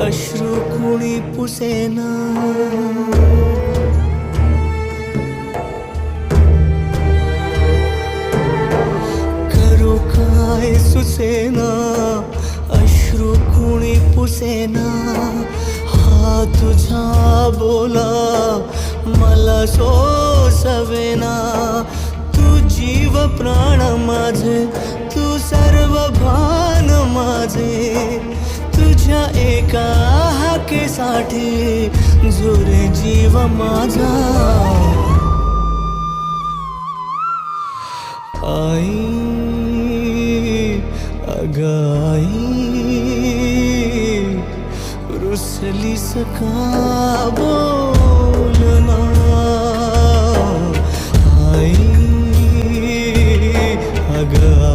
अश्रू कुणी पुसेना. करू काय सुसेना अश्रू कुणी पुसेना. हा तुझा बोला मला सोसवेना. तू जीव प्राण माझे तुझ्या एका हाकेसाठी जुरे जीव माझा. आई अगाई रुसली सका बोलना आई अगाई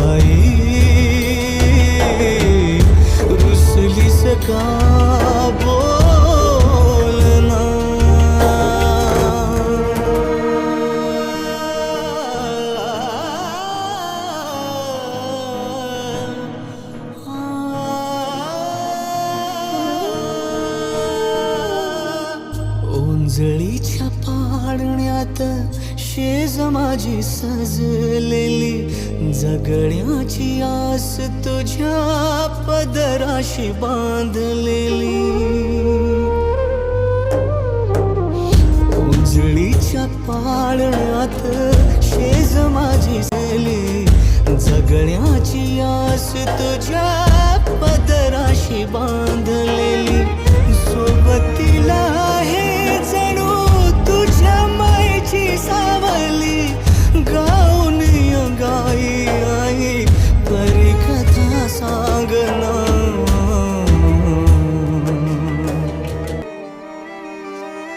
ओंजळीच्या पाळण्यात शेज माझी सजलेली. जगण्याची आस तुझ्या पदराशी बांधलेली. उंजळीच्या पाळण्यात शेज माझी सजली जगण्याची आस तुझ्या पदराशी बांधली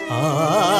啊。